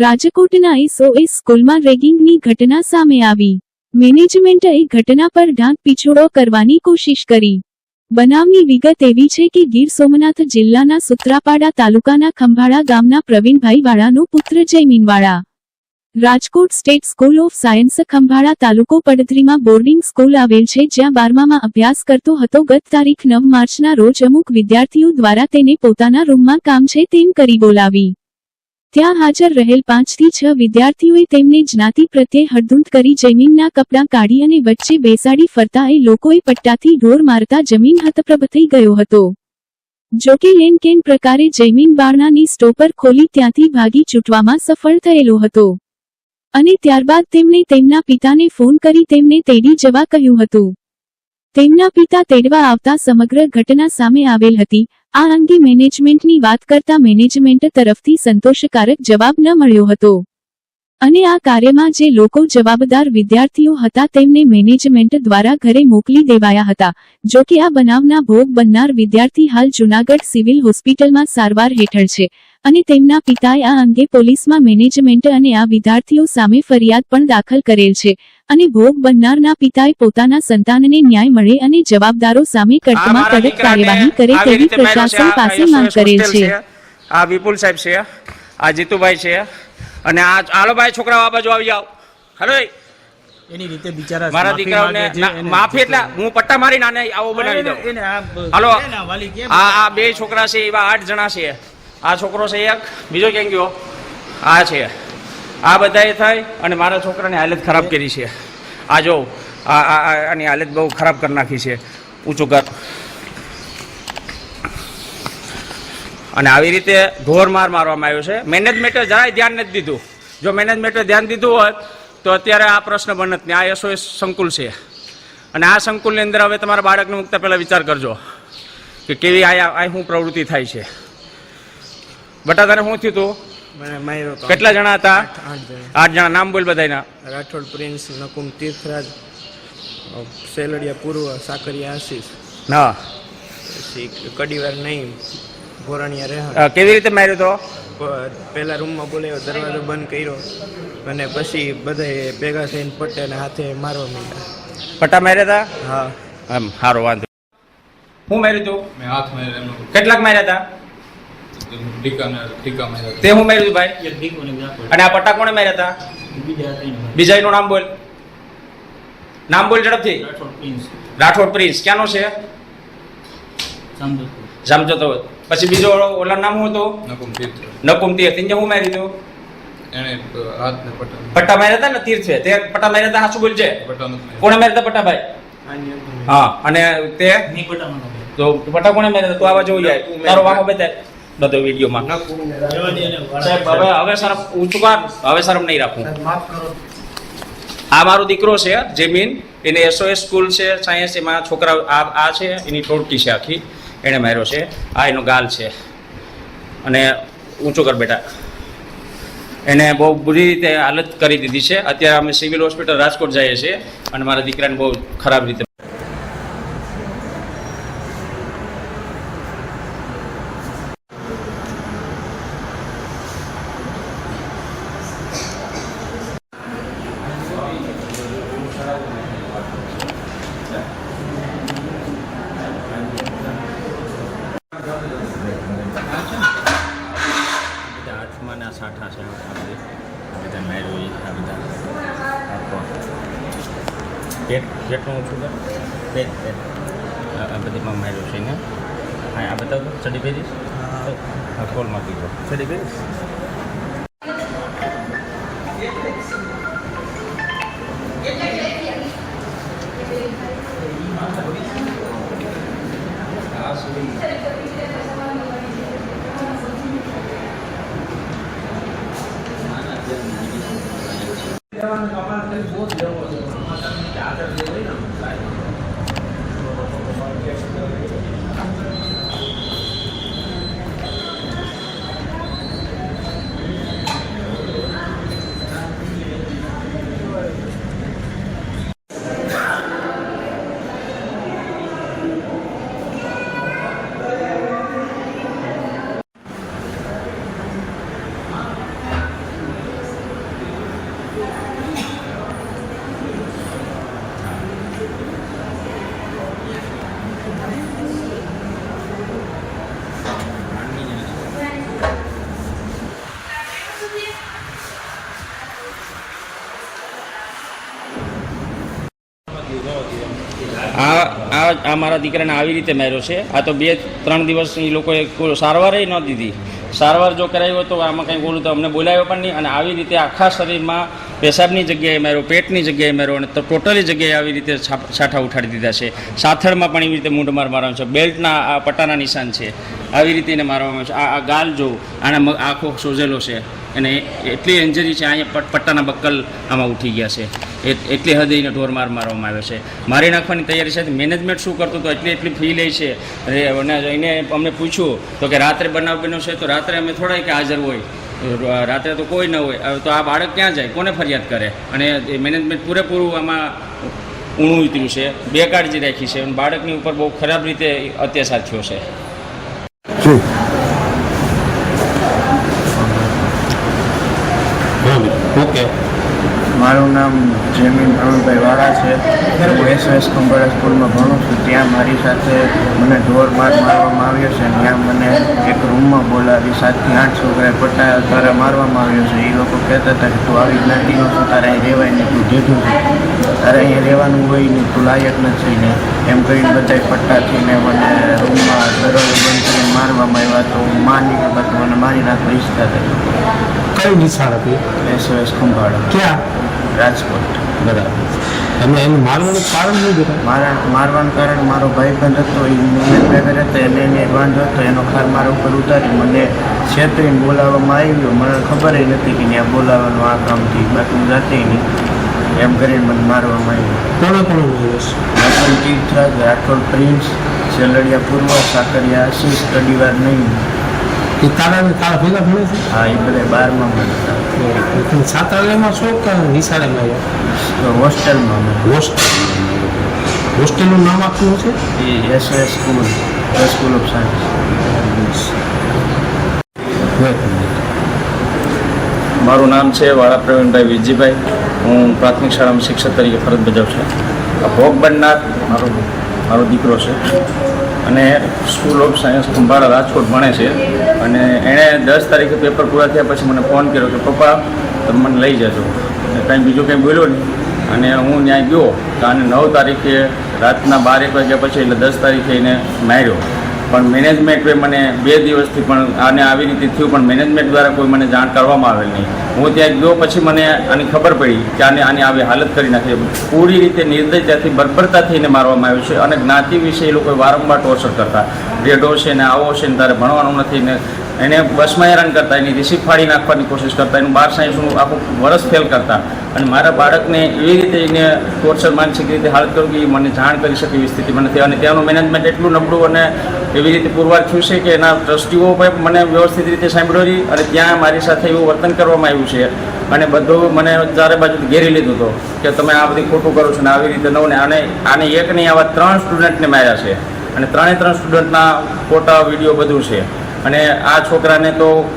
રાજકોટના એસઓએસ સ્કૂલમાં રેગિંગની ઘટના સામે આવી. મેનેજમેન્ટે ઘટના પર ઢાંક પીછોડો કરવાની કોશિશ કરી. બનાવની વિગત એવી છે કે ગીર સોમનાથ જિલ્લાના સુત્રાપાડા તાલુકાના ખંભાળા ગામના પ્રવીણભાઈ વાળાનો પુત્ર જયમીનવાળા Rajkot state school of science Khambhala તાલુકો પડધરીમાં બોર્ડિંગ સ્કૂલ આવેલ છે જ્યાં બારમામાં અભ્યાસ કરતો હતો ગત તારીખ નવ માર્ચના રોજ અમુક વિદ્યાર્થીઓ દ્વારા તેને પોતાના રૂમમાં કામ છે તેમ કરી બોલાવી. ત્યાં હાજર રહેલ પાંચથી છ વિદ્યાર્થીઓએ તેમને જ્ઞાતિ પ્રત્યે હડધૂંત કરી જમીનના કપડાં કાઢી અને વચ્ચે બેસાડી ફરતા એ લોકોએ પટ્ટાથી ઢોર મારતા જમીન હતપ્રભ થઈ ગયો હતો. જોકે લેન કેન પ્રકારે જૈમીન બારણાની સ્ટોપર ખોલી ત્યાંથી ભાગી છૂટવામાં સફળ થયેલો હતો. અને ત્યારબાદ તેમણે તેમના પિતાને ફોન કરી તેમને તેડી જવા કહ્યું હતું. તેમના પિતા તેડવા આવતા સમગ્ર ઘટના સામે આવેલ હતી આ અંગે મેનેજમેન્ટની વાત કરતા મેનેજમેન્ટ તરફથી સંતોષકારક જવાબ ન મળ્યો હતો. અને આ કાર્યમાં જે લોકો જવાબદાર વિદ્યાર્થીઓ હતા તેમને મેનેજમેન્ટ દ્વારા ઘરે મોકલી દેવાયા હતા જો કે આ બનાવના ભોગ બનનાર વિદ્યાર્થી હાલ જૂનાગઢ સિવિલ હોસ્પિટલમાં સારવાર હેઠળ છે અને તેમના પિતાએ આ અંગે પોલીસમાં મેનેજમેન્ટ અને આ વિદ્યાર્થીઓ સામે ફરિયાદ પણ દાખલ કરેલ છે અને ભોગ બનનારના પિતાએ પોતાના સંતાનને ન્યાય મળે અને જવાબદારો સામે કડકમાં કડક કાર્યવાહી કરે તેવી. પ્રશાસન પાસે માંગ કરેલ છે આ વિપુલ સાહેબ છે આ જીતુભાઈ છે અને આ હાલો ભાઈ છોકરાઓ આ બાજુ આવી જાઓ. હાલો એની રીતે બિચારા મારા દીકરાઓને માફી એટલે હું પટ્ટા મારીને નાને આવો બનાવી દઉં. હાલો? આ આ બે છોકરા છે એવા આઠ જણા છે. આ છોકરો છે એક. બીજો કેમ ગયો? આ છે. આ બધાએ થાય અને મારા છોકરાની હાલત ખરાબ કરી છે. આ જો આ- આની હાલત બહુ ખરાબ કરી નાખી છે. ઊંચું કર. અને આવી રીતે ઢોર માર મારવામાં આવ્યો છે. મેનેજમેન્ટે જરાય ધ્યાન નથી દીધું. જો મેનેજમેન્ટે ધ્યાન દીધું હોત તો અત્યારે આ પ્રશ્ન બનત ને આ એસઓએસ સંકુલ છે. અને આ સંકુલની અંદર હવે તમારા બાળકને મૂકતા પહેલાં વિચાર કરજો કે કેવી આ આ શું પ્રવૃત્તિ થાય છે. બટા તને શું થયું તું મને કેટલા જણા હતા? આઠ જણા. નામ બોલ બધાના રાઠોડ પ્રિન્સ નકુમ તીર્થરાજ સેલડિયા પૂર્વ સાકરિયા આશીષ. હા. કડીવાર નહીં ભોરણિયા રહે કેવી રીતે માર્યો તો? પહેલા રૂમમાં બોલાવ્યો દરવાજો બંધ કર્યો અને પછી બધા ભેગા થઈને પટ્ટાને હાથે મારવા માંડ્યા. પટ્ટા માર્યા હતા? હા. એમ સારો વાંધો. હું માર્યું તું? મેં હાથ માર્યો કેટલાક માર્યા હતા? તે હું માર્યું ભાઈ? અને આ પટ્ટા કોણે માર્યા હતા? બીજા નું નામ બોલ. નામ બોલ ઝડપથી. રાઠોડ પ્રિન્સ. ક્યાંનો છે? જામજોતો પછી બીજો ઓલા નામ હતો? નકુમ તીર્થ. નકુમ તીર્થ. એને હું મારી દો એને હાથ પટ્ટા પટ્ટા માર્યા હતા ને તીર્થ છે. તે પટ્ટા માર્યા હતા હાચું બોલજે. કોણે માર્યા હતા પટ્ટાભાઈ? આની હા અને તે? તો પટ્ટા કોણે માર્યા હતા? તું આવા જોઈ જાય. તારો વાંકો બતાય. બધો વિડીયોમાં. સાહેબ હવે હવે સર ઊંચું કર હવે શરમ નહીં રાખું. આ મારો દીકરો છે જમીન. એને એસઓએસ સ્કૂલ છે સાયન્સ એમાં છોકરા આ આ છે એની ટોળકી છે આખી. એણે માર્યો છે. આ એનો ગાલ છે. અને ઊંચો કર બેટા. એને બહુ બુરી રીતે હાલત કરી દીધી છે. અત્યારે અમે સિવિલ હોસ્પિટલ રાજકોટ જઈએ છીએ. અને મારા દીકરાને બહુ ખરાબ રીતે પેટ પેટનું ઓછું કર. પેટ પેટ આ બધી માર્યું છે ને. હા આ બતાવ તો ચડી પહેરીશ? હા કોલમાં કીધો ચડી પહેરીશ? જવાનું બહુ જ જવો છે આ મારા દીકરાને આવી રીતે માર્યો છે. આ તો બે, ત્રણ દિવસ એ લોકોએ સારવારે ન દીધી. સારવાર જો કરાવ્યો તો આમાં કંઈ બોલું તો અમને બોલાવ્યો પણ નહીં અને આવી રીતે આખા શરીરમાં પેશાબની જગ્યાએ માર્યો, પેટની જગ્યાએ માર્યો અને ટોટલી જગ્યાએ આવી રીતે છાંઠા ઉઠાડી દીધા છે. સાથળમાં પણ એવી રીતે મૂંઢમાર મારવાનો છે. બેલ્ટના આ પટ્ટાના નિશાન છે. આવી રીતે એને મારવામાં આવે છે. આ ગાલ જો આના આંખો સોજેલો છે અને એટલી ઇન્જરી છે, અહીંયા પટ- પટ્ટાના બક્કલ આમાં ઉઠી ગયા છે. એ- એટલી હદે એને ઢોર માર મારવામાં આવે છે. મારી નાખવાની તૈયારી સાથે મેનેજમેન્ટ શું કરતું તો એટલી એટલી ફી લે છે. અને એને અમને પૂછ્યું, તો કે રાત્રે બનાવ છે, તો રાત્રે અમે થોડા કે હાજર હોય. રાત્રે તો કોઈ ન હોય. તો આ બાળક ક્યાં જાય? કોને ફરિયાદ કરે? અને મેનેજમેન્ટ પૂરેપૂરું આમાં ઊણું ઉતર્યું છે. બેકાળજી રાખી છે. અને બાળકની ઉપર બહુ ખરાબ રીતે અત્યાચાર થયો છે. હા ઓકે મારું નામ જેમીન પ્રવીણભાઈ વાળા છે. હું એસએસ કંબળા સ્કૂલમાં ભણું છું. ત્યાં મારી સાથે મને ઢોર માર મારવામાં આવ્યો છે ત્યાં મને એક રૂમમાં બોલાવી સાતથી આઠ છોકરાએ પટ્ટા તારે મારવામાં આવ્યો છે. એ લોકો કહેતા હતા કે તું આવી જ્ઞાતિનો છું તારે રહેવાય ને તું જેઠું છે તારે અહીંયા રહેવાનું હોય ને તું લાયક નથી ને. એમ કરીને બધા પટ્ટાથી ને મને રૂમમાં દરવાજો બંધ કરીને મારવામાં આવ્યા તો હું માં નીકળતા તો મને મારી નાખવા ઈચ્છતા હતા. કઈ નિશાળ હતી? એસઓએસ ખંભાળા. ક્યાં? રાજકોટ. બરાબર. અને એનું મારવાનું કારણ શું બેટા મારા મારવાનું કારણ મારો ભાઈબંધ હતો એ મને ભેગા રહેતા એને એને વાંધો હતો એનો ખાર મારા ઉપર ઉતારી મને છેતરીને બોલાવવામાં આવ્યો. મને ખબર નથી કે ત્યાં બોલાવવાનું આ કામથી. બાકી હું જાતે નહીં. એમ કરીને મને મારવામાં આવ્યો કોણે કોણે માર્યો તીર્થરાજ રાઠોડ પ્રિન્સ સેલડિયા પૂર્વ સાકરિયા આશીષ કડીવાર નહીં એ તારા તારા ભેગા ભણે છે? હા એ બધા બારમાં ભણતા. છાત્રાલયમાં શું કે નિશાળે માર્યો તો હોસ્ટેલમાં હોસ્ટેલ હોસ્ટેલનું નામ આપ્યું છે? A S S school school of science. મારું નામ છે વાળા પ્રવીણભાઈ વિજયભાઈ હું પ્રાથમિક શાળામાં શિક્ષક તરીકે ફરજ બજાવું છું. આ ભોગ બનનાર મારો મારો દીકરો છે. અને school of science Khambhala Rajkot ભણે છે. અને એણે દસ તારીખે પેપર પૂરા થયા પછી મને ફોન કર્યો કે, પપ્પા, તમે મને લઈ જજો. કાંઈ બીજું કંઈ બોલ્યો નહીં. અને હું ત્યાં ગયો. તો આને નવ તારીખે રાતના બાર એક વાગ્યા પછી એટલે દસ તારીખે એને માર્યો. પણ મેનેજમેન્ટે મને બે દિવસથી પણ આને આવી રીતે થયું, પણ મેનેજમેન્ટ દ્વારા કોઈ મને જાણ કરવામાં આવેલ નહીં. હું ત્યાં ગયો પછી મને આની ખબર પડી કે આને આની આવી હાલત કરી નાખી. પૂરી રીતે નિર્દયતાથી બર્બરતાથી એને મારવામાં આવ્યું છે અને જ્ઞાતિ વિશે એ લોકો વારંવાર ટોર્ચર કરતા. રેડો છે ને આવો છે ને તારે ભણવાનું નથી ને એને બસમાં હેરાન કરતા, એની રિસીપ ફાડી નાખવાની કોશિશ કરતા, એનું બાર સાયન્સનું આખું વરસ ફેલ કરતા. અને મારા બાળકને એવી રીતે એને ટોર્ચર માનસિક રીતે હાલત કરું કે મને જાણ કરી શકે એવી સ્થિતિમાં નથી. અને ત્યાંનું મેનેજમેન્ટ એટલું નબળું અને એવી રીતે પુરવાર થયું છે કે એના ટ્રસ્ટીઓ પણ મને વ્યવસ્થિત રીતે સાંભળ્યો અને ત્યાં મારી સાથે એવું વર્તન કરવામાં આવ્યું છે. અને બધું મને ચારે બાજુ ઘેરી લીધું હતું કે તમે આ બધી ખોટું કરો છો ને આવી રીતે નવ ને આને આને એક નહીં આવા ત્રણ સ્ટુડન્ટને માર્યા છે. અને ત્રણે ત્રણ સ્ટુડન્ટના ફોટા વીડિયો બધું છે. અને આ છોકરાને તો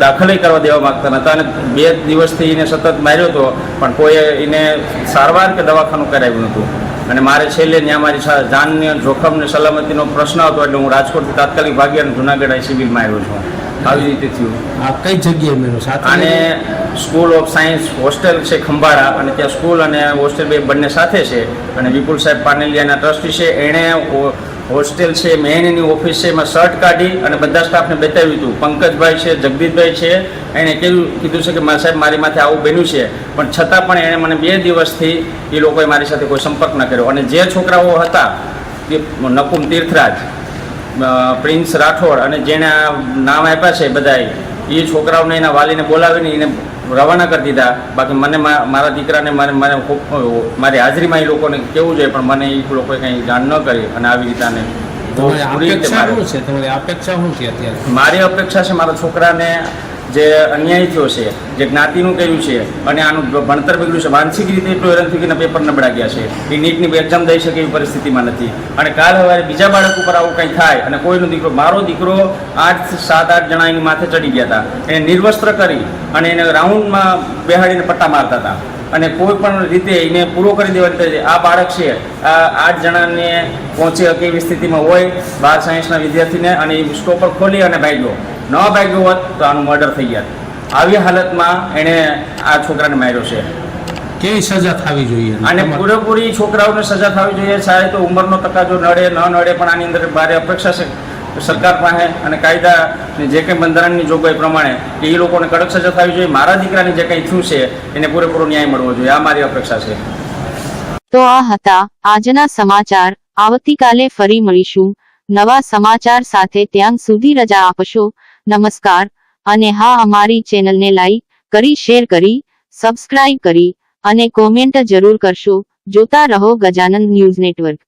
દાખલ કરવા દેવા માંગતા નહોતા અને બે દિવસથી એને સતત માર્યો હતો પણ કોઈએ એને સારવાર કે દવાખાનું કરાવ્યું નહોતું અને મારે છેલ્લે ત્યાં મારી જાનને જોખમ ને સલામતીનો પ્રશ્ન હતો એટલે હું રાજકોટથી તાત્કાલિક ભાગી અને જુનાગઢ આઈ સિવિલમાં આવ્યો છું. આવી રીતે થયું. આ કઈ જગ્યાએ મેળો અને સાથે સ્કૂલ ઓફ સાયન્સ હોસ્ટેલ છે ખંભાળા અને ત્યાં સ્કૂલ અને હોસ્ટેલ બે બંને સાથે છે. અને વિપુલ સાહેબ પાનેલિયાના ટ્રસ્ટી છે. એણે હોસ્ટેલ છે મેન એની ઓફિસ છે, એમાં શર્ટ કાઢી અને બધા સ્ટાફને બતાવ્યું હતું. પંકજભાઈ છે, જગદીશભાઈ છે એણે કેવું કીધું છે કે મારા સાહેબ, મારી માથે આવું બન્યું છે. પણ છતાં પણ એણે મને બે દિવસથી એ લોકોએ મારી સાથે કોઈ સંપર્ક ન કર્યો. અને જે છોકરાઓ હતા, એ નકુમ તીર્થરાજ પ્રિન્સ રાઠોડ અને આ નામ આપ્યા છે બધાય એ છોકરાઓને એના વાલીને બોલાવીને એને રવાના કરી દીધા. બાકી મને મારા દીકરાને મારે મારે ખૂબ- મારી હાજરીમાં એ લોકોને કેવું જોઈએ પણ મને એ લોકોએ કંઈ જાણ ન કરી અને આવી રીતે આને તમારી અપેક્ષા શું છે? તમારી અપેક્ષા શું છે અત્યારે? મારી અપેક્ષા છે મારા છોકરાને જે અન્યાય થયો છે, જે જ્ઞાતિનું કર્યું છે અને આનું ભણતર બગડ્યું છે માનસિક રીતે એટલું હેરાન થયું કે પેપર નબળા ગયા છે. એ નીટની એક્ઝામ દઈ શકે એવી પરિસ્થિતિમાં નથી. અને કાલ હવે બીજા બાળક ઉપર આવું કંઈ થાય અને કોઈનો દીકરો, મારો દીકરો આઠ, સાત, આઠ જણા એની માથે ચડી ગયા હતા. એને નિર્વસ્ત્ર કરી અને એને રાઉન્ડમાં બેહાડીને પટ્ટા મારતા હતા. અને કોઈ પણ રીતે એને પૂરો કરી દેવાની છે. આ બાળક છે આ આઠ જણાને પહોંચી શકે એવી સ્થિતિમાં હોય બાર સાયન્સના વિદ્યાર્થીને અને એ સ્ટોપર ખોલી અને ભાગ્યો ન ભાગ્યો હોત તો આનું મર્ડર થઈ ગયા. આવી હાલતમાં એણે આ છોકરાને માર્યો છે. કેવી સજા થવી જોઈએ? અને પૂરેપૂરી છોકરાઓને સજા થવી જોઈએ. સાહેબ તો ઉંમરનો તકાજો નડે ન નડે પણ આની અંદર ભારે અપેક્ષા છે. સરકાર પાસે અને કાયદા જે કંઈ બંધારણની જોગવાઈ પ્રમાણે કે એ લોકોને કડક સજા થવી જોઈએ. મારા દીકરાની જે કંઈ થયું છે, એને પૂરેપૂરો ન્યાય મળવો જોઈએ. આ મારી અપેક્ષા છે. તો આ હતા આજના સમાચાર. આવતીકાલે ફરી મળીશું. નવા સમાચાર સાથે ત્યાં સુધી રજા આપશો. નમસ્કાર. અને હા, અમારી ચેનલને લાઈક કરી, શેર કરી, સબસ્ક્રાઇબ કરી અને કોમેન્ટ જરૂર કરશો. જોતા રહો ગજાનંદ ન્યૂઝ નેટવર્ક.